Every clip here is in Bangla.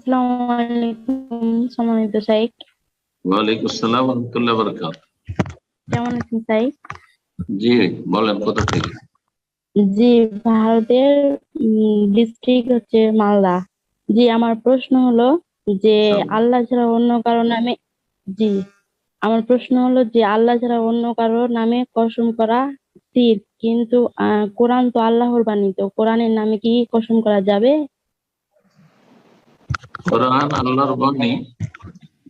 আসসালামু আলাইকুম সম্মানিত শাইখ। ওয়ালাইকুম আসসালাম রহমতুল্লাহ বরকাত। কেমন আছেন শাইখ? জি বলেন কোথা থেকে? জি ভারতের ডিস্ট্রিক্ট হচ্ছে মালদা। জি আমার প্রশ্ন হলো যে আল্লাহ ছাড়া অন্য কারও নামে জি আমার প্রশ্ন হলো যে আল্লাহ ছাড়া অন্য কারও নামে কসম করা কিন্তু কোরআন তো আল্লাহর বাণী তো কোরআনের নামে কি কসম করা যাবে? কোরআন আল্লাহর বাণী,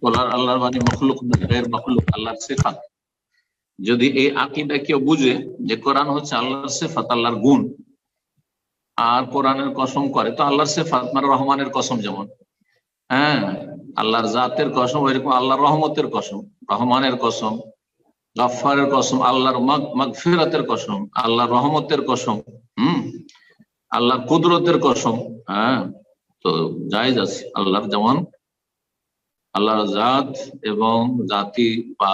কোরআন আল্লাহর বাণী মখলুক গের মখলুক, আল্লাহর যদি এই আকিদা কেউ বুঝে যে কোরআন হচ্ছে আল্লাহর সিফাত, আল্লাহর গুণ, আর কোরআনের কসম করে, তো আল্লাহর সিফাত মানে রহমানের কসম যেমন। হ্যাঁ আল্লাহর জাতের কসম এরকম আল্লাহর রহমতের কসম, রহমানের কসম গফারের কসম, আল্লাহর মাগফিরাতের কসম, আল্লাহর রহমতের কসম, হুম, আল্লাহর কুদরতের কসম হ্যাঁ তো জায়েজ আছে, আল্লাহর যেমন আল্লাহর জাত এবং জাতি বা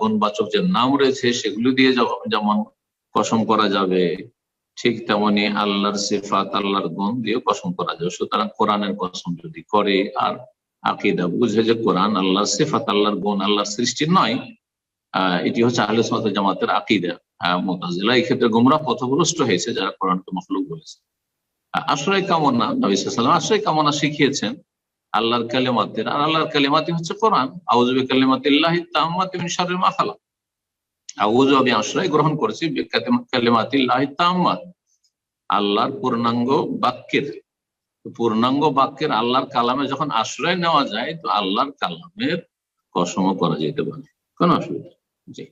গুণবাচক যে নাম রয়েছে সেগুলো দিয়ে যেমন কসম করা যাবে, ঠিক তেমনি আল্লাহর সিফাত, আল্লাহর গুণ দিয়ে কসম করা যাবে। সুতরাং কোরআনের কসম যদি করে আর আকিদা বুঝে যে কোরআন আল্লাহর সিফাত, আল্লাহর গুণ, আল্লাহর সৃষ্টি নয়, আহ, এটি হচ্ছে আহলে জামাতের আকিদা। মোতাজিলা এই ক্ষেত্রে গুমরাহ পথভ্রষ্ট হয়েছে যারা কোরআনকে মখলুক বলেছে। আশ্রয় কামনা, নবী সাল্লাম আশ্রয় কামনা শিখিয়েছেন আল্লাহর কালেমাতের আর আল্লাহর কালেমাতি হচ্ছে কোরআন। আউজবে কালেমাতিল্লাহ তাম্মাতি মিন শাররি মা আউজ আমি আশ্রয় গ্রহণ করেছি কালেমাতিল্লাহ তাম্মাত। আল্লাহর পূর্ণাঙ্গ বাক্যের পূর্ণাঙ্গ বাক্যের আল্লাহর কালামে যখন আশ্রয় নেওয়া যায়, তো আল্লাহর কালামের কসমও করা যেতে পারে। কোন অসুবিধা। জি।